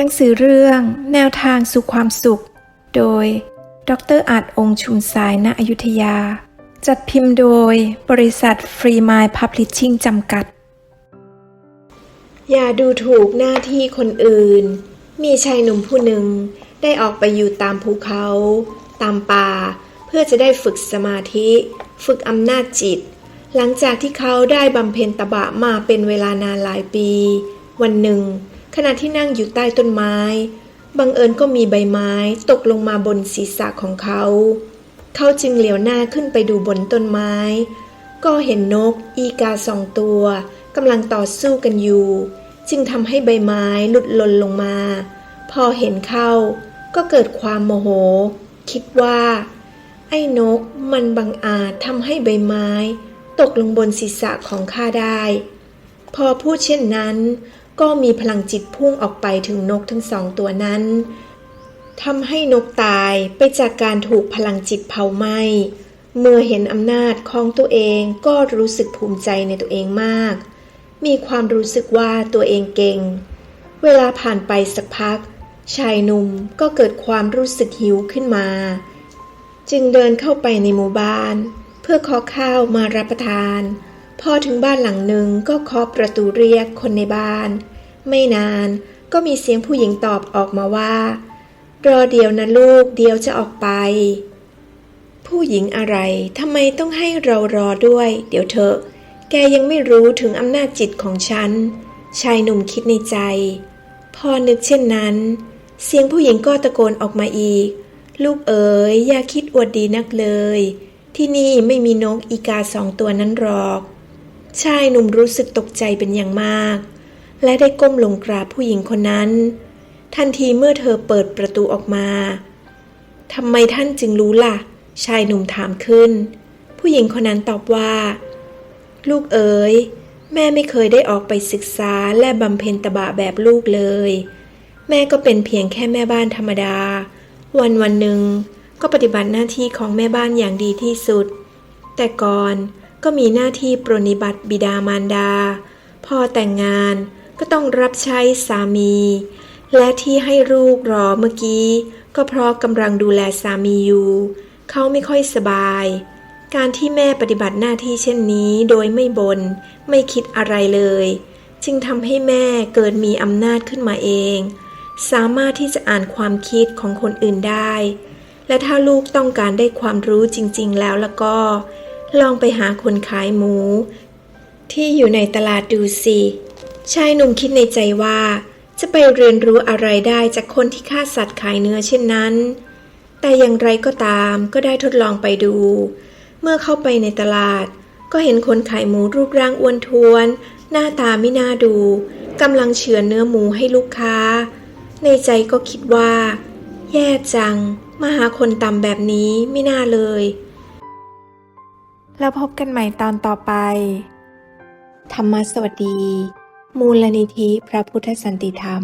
หนังสือเรื่องแนวทางสู่ความสุข โดย ดรอาจองค์ชุมสายณอยุธยา จัดพิมพ์โดยบริษัทฟรีมายพับลิชชิ่งจำกัด อย่าดูถูกหน้าที่คนอื่น มีชายหนุ่มผู้หนึ่งได้ออกไปอยู่ตามภูเขา ตามป่า เพื่อจะได้ฝึกสมาธิ ฝึกอำนาจจิต หลังจากที่เขาได้บำเพ็ญตบะมาเป็นเวลานานหลายปี วันหนึ่ง ขณะที่นั่งอยู่ใต้ต้นไม้ บังเอิญก็มีใบไม้ตกลงมาบนศีรษะของเขา เขาจึงเหลียวหน้าขึ้นไปดูบนต้นไม้ ก็เห็นนกอีกาสองตัวกำลังต่อสู้กันอยู่ จึงทำให้ใบไม้หลุดหล่นลงมา พอเห็นเข้าก็เกิดความโมโห คิดว่า ไอ้นกมันบังอาจทำให้ใบไม้ ตกลงบนศีรษะของข้าได้ พอพูดเช่นนั้น ก็มีพลังจิตพุ่งออกไปถึงนกทั้งสองตัวนั้นทำให้นกตายไปจากการถูกพลังจิตเผาไหม้เมื่อเห็นอำนาจของตัวเองก็รู้สึกภูมิใจในตัวเองมาก มีความรู้สึกว่าตัวเองเก่ง เวลาผ่านไปสักพัก ชายหนุ่มก็เกิดความรู้สึกหิวขึ้นมา จึงเดินเข้าไปในหมู่บ้าน เพื่อขอข้าวมารับประทาน พอถึงบ้านหลังหนึ่งก็เคาะประตูเรียกคนในบ้าน ไม่นานก็มีเสียงผู้หญิงตอบออกมาว่า รอเดี๋ยวนะลูกเดี๋ยวจะออกไป ผู้หญิงอะไรทำไมต้องให้เรารอด้วย เดี๋ยวเถอะแกยังไม่รู้ถึงอำนาจจิตของฉัน ชายหนุ่มคิดในใจ พอนึกเช่นนั้น เสียงผู้หญิงก็ตะโกนออกมาอีก ลูกเอ๋ยอย่าคิดอวดดีนักเลย ที่นี่ไม่มีนกอีกาสองตัวนั้นหรอก ชายหนุ่มรู้สึกตกใจเป็นอย่างมาก และได้ก้มลงกราบผู้หญิงคนนั้น ทันทีเมื่อเธอเปิดประตูออกมาทำไมท่านจึงรู้ล่ะ ชายหนุ่มถามขึ้น ผู้หญิงคนนั้นตอบว่า ลูกเอ๋ยแม่ไม่เคยได้ออกไปศึกษาและบำเพ็ญตบะแบบลูกเลย แม่ก็เป็นเพียงแค่แม่บ้านธรรมดา วันวันหนึ่งก็ปฏิบัติหน้าที่ของแม่บ้านอย่างดีที่สุด แต่ก่อน ก็มีหน้าที่ปรนิบัติบิดามารดา พอแต่งงานก็ต้องรับใช้สามี และที่ให้ลูกรอเมื่อกี้ ก็เพราะกำลังดูแลสามีอยู่ เขาไม่ค่อยสบาย การที่แม่ปฏิบัติหน้าที่เช่นนี้โดยไม่บน่นไม่คิดอะไรเลย จึงทำให้แม่เกิดมีอำนาจขึ้นมาเอง สามารถที่จะอ่านความคิดของคนอื่นได้ และถ้าลูกต้องการได้ความรู้จริง ๆ แล้วแล้วก็ ลองไปหาคนขายหมู ที่อยู่ในตลาดดูสิชายหนุ่มคิดในใจว่า จะไปเรียนรู้อะไรได้จากคนที่ฆ่าสัตว์ขายเนื้อเช่นนั้น แต่อย่างไรก็ตามก็ได้ทดลองไปดู เมื่อเข้าไปในตลาด ก็เห็นคนขายหมูรูปร่างอ้วนท้วน หน้าตาไม่น่าดูกำลังเฉือนเนื้อหมูให้ลูกค้า ในใจก็คิดว่า แย่จัง มาหาคนต่ำแบบนี้ไม่น่าเลย แล้วพบกันใหม่ตอนต่อไป ธรรมสวัสดี มูลนิธิพระพุทธสันติธรรม